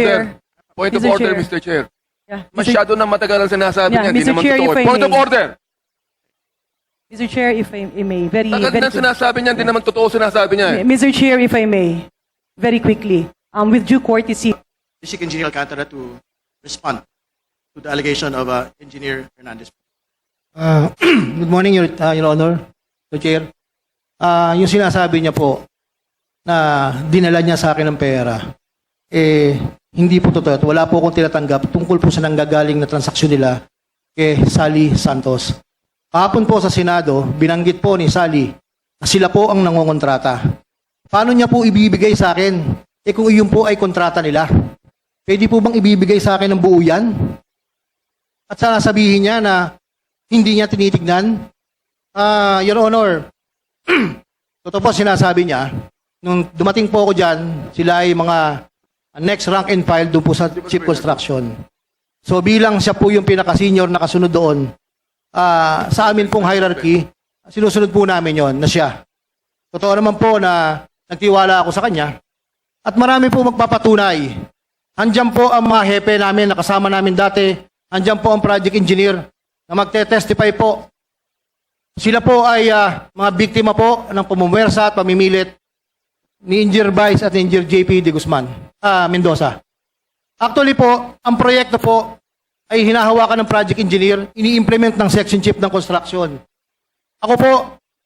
Chair. Point of Mr. order, Chair. Mr. Chair. Yeah. Masyado na matagal ang sinasabi Yeah, niya, hindi Mr. naman Chair, totoo. if I Point of may. order! Mr. Chair, if I I may, very, Tagal very na sinasabi niya, hindi naman totoo sinasabi niya. eh. Mr. Chair, if I may, very quickly, um, with due courtesy, District Engineer Alcantara to respond to the allegation of uh, Engineer Hernandez. Ah, good morning, Your, uh, Your Honor, Your Chair. Ah, yung sinasabi niya po na dinala niya sa akin ng pera, eh, hindi po totoo. at Wala po akong tinatanggap tungkol po sa nanggagaling na transaksyon nila kay Sally Santos. Kahapon po sa Senado, binanggit po ni Sally na sila po ang nangongontrata. Paano niya po ibibigay sa akin? Eh kung iyon po ay kontrata nila. Pwede po bang ibibigay sa akin ng buo yan? At sana sabihin niya na hindi niya tinitignan. Ah, Your Honor, totoo po sinasabi niya, nung dumating po ako dyan, sila ay mga next rank and file doon po sa chief construction. So bilang siya po yung pinaka-senior na kasunod doon, ah, sa amin pong hierarchy, sinusunod po namin yon na siya. Totoo naman po na nagtiwala ako sa kanya at marami po magpapatunay. Andiyan po ang mga hepe namin na kasama namin dati. Andiyan po ang project engineer na magte-testify po. Sila po ay ah, mga biktima po ng pumumwersa at pamimilit ni Engineer Vice at Engineer JP de Guzman, ah, Mendoza. Actually po, ang proyekto po ay hinahawakan ng project engineer, ini-implement ng section chief ng construction. Ako po,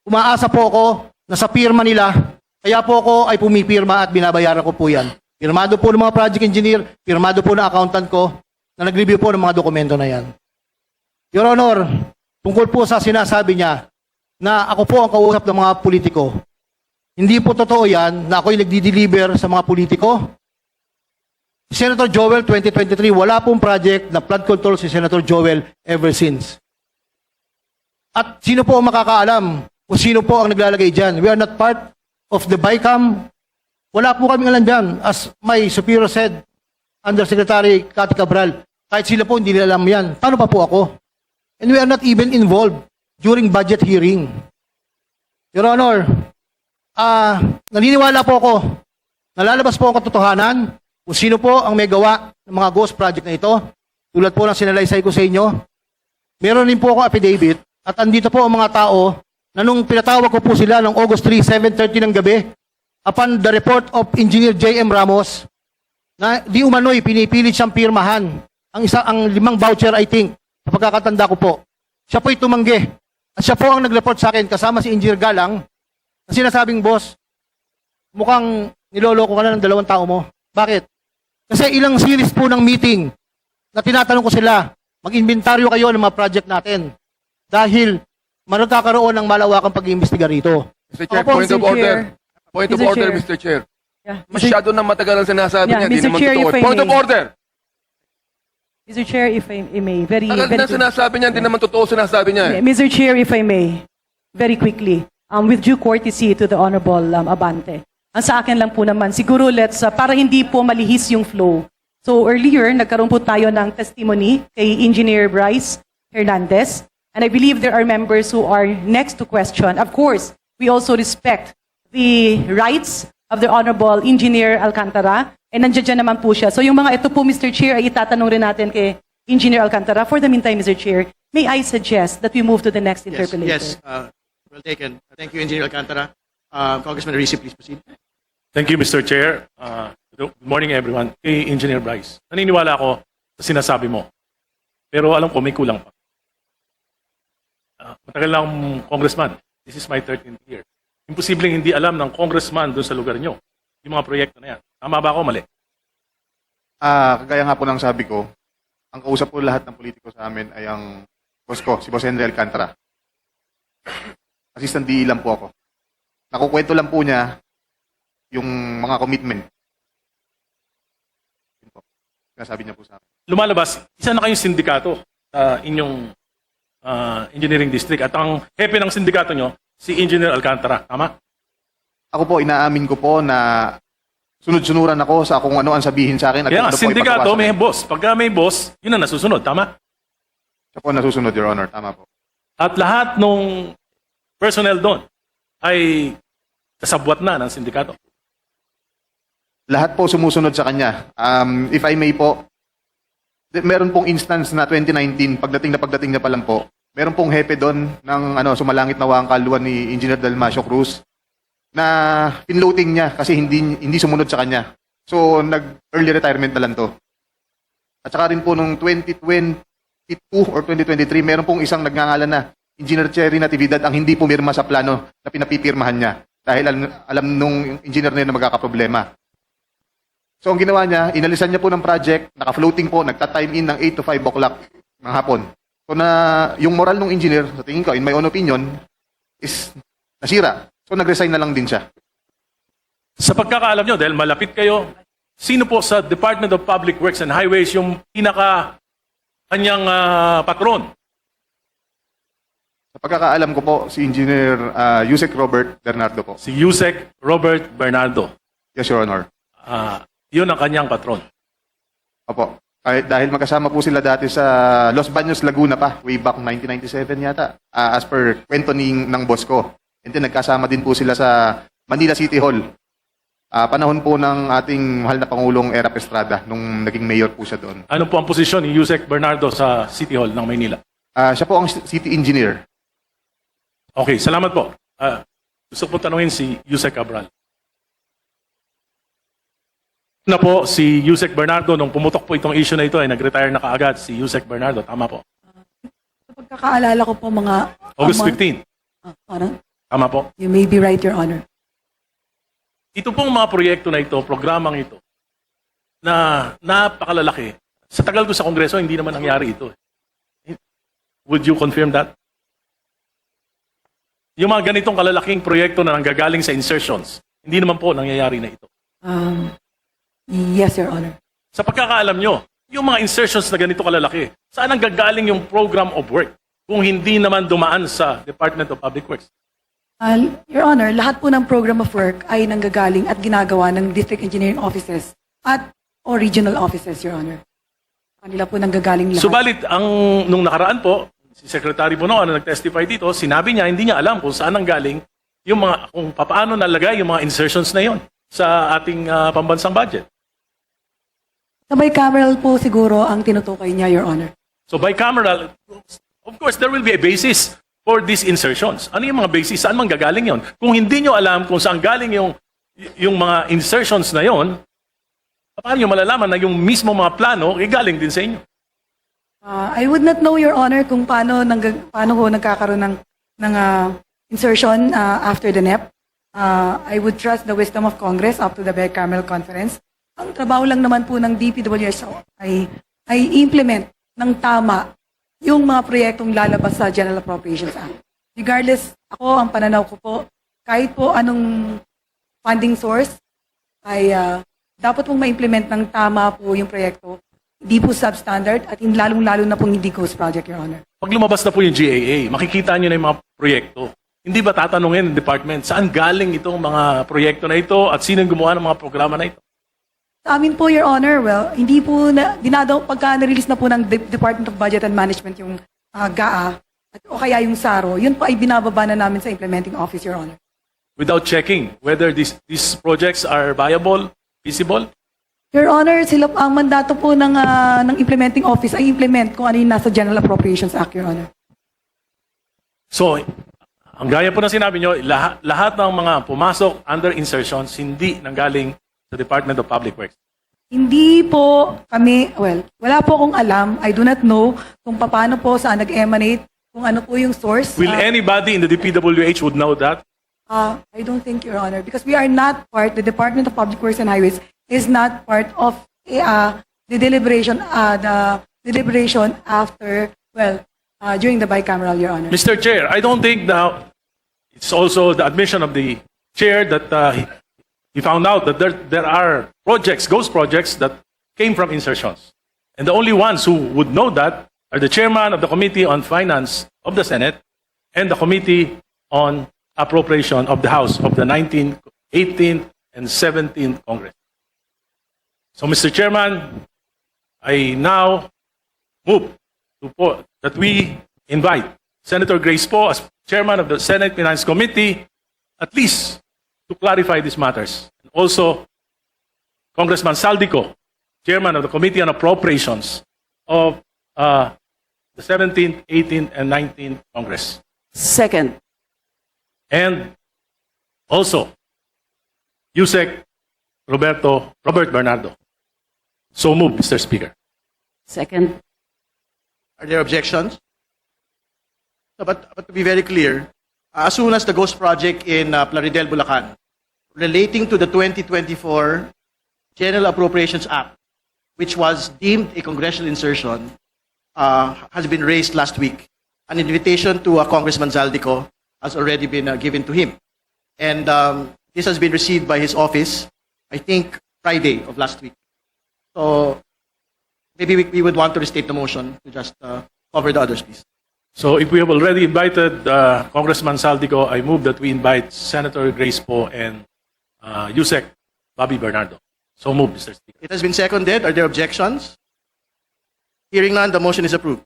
umaasa po ako na sa pirma nila, kaya po ako ay pumipirma at binabayaran ko po yan. Pirmado po ng mga project engineer, pirmado po ng accountant ko, na nag-review po ng mga dokumento na yan. Your Honor, tungkol po sa sinasabi niya na ako po ang kausap ng mga politiko, hindi po totoo yan na ako'y nagdi-deliver sa mga politiko. Si Senator Joel 2023, wala pong project na flood control si Senator Joel ever since. At sino po ang makakaalam kung sino po ang naglalagay dyan? We are not part of the BICAM. Wala po kaming alam dyan. As my superior said, Undersecretary Cathy Cabral, kahit sila po hindi nila alam yan. Paano pa po ako? And we are not even involved during budget hearing. Your Honor, ah naniniwala po ako, nalalabas po ang katotohanan kung sino po ang may gawa ng mga ghost project na ito. Tulad po ng sinalaysay ko sa inyo. Meron din po ako affidavit at andito po ang mga tao na nung pinatawag ko po sila ng August 3, 7.30 ng gabi upon the report of Engineer J.M. Ramos na di umano'y pinipilit siyang pirmahan ang isa ang limang voucher I think sa pagkakatanda ko po. Siya po'y tumanggi. At siya po ang nag-report sa akin kasama si Engineer Galang na sinasabing, boss, mukhang niloloko ka na ng dalawang tao mo. Bakit? Kasi ilang series po ng meeting na tinatanong ko sila, mag-inventaryo kayo ng mga project natin. Dahil magkakaroon ng malawakang pag-iimbestiga rito. Mr. Chair, Opo, point Mr. of order. Chair. Point of Mr. order, Chair. Mr. Chair. yeah. Masyado na matagal ang sinasabi Yeah, niya, hindi Mr. naman Chair, totoo. if I Point of may. order! Mr. Chair, if I, I may, very, Tagal very na sinasabi niya, hindi naman totoo sinasabi niya. eh. Mr. Chair, if I may, very quickly, um, with due courtesy to the Honorable um, Abante. Ang sa akin lang po naman, siguro let's, uh, para hindi po malihis yung flow. So earlier, nagkaroon po tayo ng testimony kay Engineer Bryce Hernandez. And I believe there are members who are next to question. Of course, we also respect the rights of the Honorable Engineer Alcantara. And nandiyan dyan naman po siya. So yung mga ito po, Mr. Chair, ay itatanong rin natin kay Engineer Alcantara. For the meantime, Mr. Chair, may I suggest that we move to the next Yes, yes, uh, well taken. Thank you, Engineer Alcantara. Uh, Congressman Risi, please proceed. Thank you, Mr. Chair. Uh, good morning, everyone. Kay Engineer Bryce. Naniniwala ako sa sinasabi mo. Pero alam ko, may kulang pa. Uh, matagal na akong congressman. This is my 13th year. Imposibleng hindi alam ng congressman doon sa lugar nyo yung mga proyekto na yan. Tama ba ako? Mali. Ah, kagaya nga po ng sabi ko, ang kausap po lahat ng politiko sa amin ay ang boss ko, si Boss Henry Alcantara. Assistant DE lang po ako. Nakukwento lang po niya yung mga commitment. Yun po. Sinasabi niya po sa akin. Lumalabas, isa na kayong sindikato sa inyong uh, engineering district. At ang hepe ng sindikato nyo, si Engineer Alcantara. Tama? Ako po, inaamin ko po na sunod-sunuran ako sa kung ano ang sabihin sa akin. at Kaya nga, ano po sindikato ipagawa sa may boss. Pagka may boss, yun ang nasusunod. Tama? Siya po ang nasusunod, Your Honor. Tama po. At lahat nung personnel doon ay kasabwat na ng sindikato. lahat po sumusunod sa kanya. Um, if I may po, meron pong instance na 2019, pagdating na pagdating na pa lang po, meron pong hepe doon ng ano, sumalangit na wang kaluan ni Engineer Dalmasio Cruz na pinloating niya kasi hindi hindi sumunod sa kanya. So, nag-early retirement na lang to. At saka rin po nung 2022 or 2023, meron pong isang nagngangalan na Engineer Cherry Natividad ang hindi pumirma sa plano na pinapipirmahan niya dahil alam, alam nung engineer na yun na magkakaproblema. So ang ginawa niya, inalisan niya po ng project, naka-floating po, nagta-time in ng 8 to 5 o'clock ng hapon. So na yung moral ng engineer, sa tingin ko, in my own opinion, is nasira. So nag-resign na lang din siya. Sa pagkakaalam nyo, dahil malapit kayo, sino po sa Department of Public Works and Highways yung pinaka kanyang ah, patron? Pagkakaalam ko po, si Engineer uh, Yusek Robert Bernardo po. Si Yusek Robert Bernardo. Yes, Your Honor. Ah, yun ang kanyang patron. Opo. Kahit dahil magkasama po sila dati sa Los Baños, Laguna pa, way back 1997 yata, ah, as per kwento ni, ng boss ko. And then nagkasama din po sila sa Manila City Hall. Ah, panahon po ng ating mahal na Pangulong Era Estrada nung naging mayor po siya doon. Ano po ang posisyon ni Yusek Bernardo sa City Hall ng Maynila? Ah, siya po ang city engineer. Okay, salamat po. Ah, gusto ko tanungin si Yusek Cabral. Na po, si Yusek Bernardo, nung pumutok po itong issue na ito, ay nag-retire na kaagad si Yusek Bernardo. Tama po. Sa pagkakaalala ko po mga... August mga- 15. Ah, parang, Tama po. you may be right, Your Honor. Ito pong mga proyekto na ito, programang ito, na napakalalaki. Sa tagal ko sa Kongreso, hindi naman nangyari ito. Would you confirm that? Yung mga ganitong kalalaking proyekto na nanggagaling sa insertions, hindi naman po nangyayari na ito. Um, yes, Your Honor. Sa pagkakaalam nyo, yung mga insertions na ganito kalalaki, saan ang gagaling yung program of work kung hindi naman dumaan sa Department of Public Works? Ah, Your Honor, lahat po ng program of work ay nanggagaling at ginagawa ng district engineering offices at o regional offices, Your Honor. Kanila po nanggagaling lahat. Subalit, ang, nung nakaraan po, si Secretary Bonoan na nag-testify dito, sinabi niya, hindi niya alam kung saan ang galing yung mga, kung paano nalagay yung mga insertions na yon sa ating ah, pambansang budget. Sa bicameral po siguro ang tinutukoy niya, Your Honor. So bicameral, of course, there will be a basis for these insertions. Ano yung mga basis? Saan man gagaling yon? Kung hindi nyo alam kung saan galing yung, yung mga insertions na yon, paano nyo malalaman na yung mismo mga plano ay galing din sa inyo? Ah, I would not know, Your Honor, kung paano, nang, paano ho nagkakaroon ng, ng ah, insertion ah, after the NEP. Ah, I would trust the wisdom of Congress up to the bicameral conference. Ang trabaho lang naman po ng DPWH ay, ay implement ng tama yung mga proyektong lalabas sa General Appropriations Act. Regardless, ako, ang pananaw ko po, kahit po anong funding source, ay ah, dapat pong ma-implement ng tama po yung proyekto hindi po substandard at hin- lalong-lalo na pong hindi ghost project, Your Honor. Pag lumabas na po yung GAA, makikita nyo na yung mga proyekto. Hindi ba tatanungin ng department, saan galing itong mga proyekto na ito at sino gumawa ng mga programa na ito? Sa amin po, Your Honor, well, hindi po na, dinadaw, pagka na-release na po ng De- Department of Budget and Management yung ah, GAA, at, o kaya yung SARO, yun po ay binababa na namin sa implementing office, Your Honor. Without checking whether these, these projects are viable, feasible? Your Honor, sila, ang mandato po ng, ah, ng implementing office ay implement kung ano yung nasa General Appropriations Act, Your Honor. So, ang gaya po ng sinabi nyo, lahat, lahat ng mga pumasok under insertions, hindi nanggaling sa Department of Public Works. Hindi po kami, well, wala po akong alam. I do not know kung paano po saan nag-emanate, kung ano po yung source. Will Ah, anybody in the DPWH would know that? Uh, I don't think, Your Honor, because we are not part, the Department of Public Works and Highways is not part of uh, the deliberation, uh, the deliberation after, well, uh, during the bicameral, Your Honor. Mr. Chair, I don't think now it's also the admission of the chair that uh, he, he found out that there, there are projects, ghost projects that came from insertions. And the only ones who would know that are the chairman of the Committee on Finance of the Senate and the Committee on Appropriation of the House of the 19th, 18th, and 17th Congress. So, Mr. Chairman, I now move to po, that we invite Senator Grace Poe as chairman of the Senate Finance Committee at least to clarify these matters. And also Congressman Saldico, Chairman of the Committee on Appropriations of uh, the 17th, 18th, and 19th Congress. Second. And also, Yusek Roberto, Robert Bernardo. So moved, Mr. Speaker. Second. Are there objections? No, but, but to be very clear, uh, as soon as the Ghost Project in uh, Plaridel, Bulacan, relating to the 2024 General Appropriations Act, which was deemed a congressional insertion, uh, has been raised last week. An invitation to uh, Congressman Zaldico has already been uh, given to him. And um, this has been received by his office, I think, Friday of last week. So maybe we, we would want to restate the motion to just uh, cover the others, please. So if we have already invited uh, Congressman Saldico, I move that we invite Senator Grace Poe and uh, Yusek Bobby Bernardo. So moved, Mr. Speaker. It has been seconded. Are there objections? Hearing none, the motion is approved.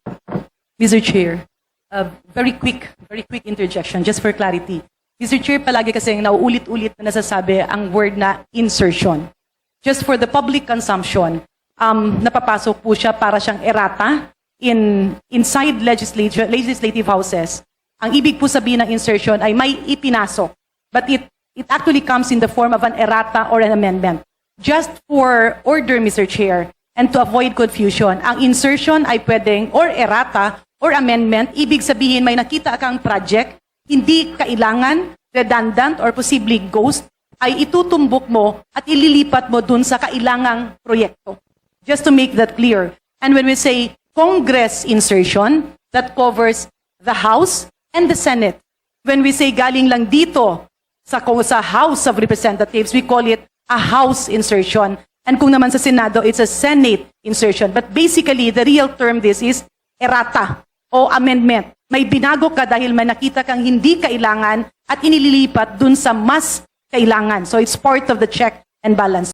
Mr. Chair, a very quick, very quick interjection just for clarity. Mr. Chair, palagi kasi nauulit-ulit na nasasabi ang word na insertion. Just for the public consumption, um, napapasok po siya para siyang errata in inside legislature, legislative houses. Ang ibig po sabihin ng insertion ay may ipinasok, but it it actually comes in the form of an errata or an amendment. Just for order, Mr. Chair, and to avoid confusion, ang insertion ay pwedeng or errata or amendment, ibig sabihin may nakita kang project, hindi kailangan, redundant, or possibly ghost, ay itutumbok mo at ililipat mo dun sa kailangang proyekto. Just to make that clear. And when we say Congress insertion, that covers the House and the Senate. When we say galing lang dito sa, sa House of Representatives, we call it a House insertion. And kung naman sa Senado, it's a Senate insertion. But basically, the real term this is errata o amendment. May binago ka dahil may nakita kang hindi kailangan at inililipat dun sa mas kailangan. So it's part of the check and balance.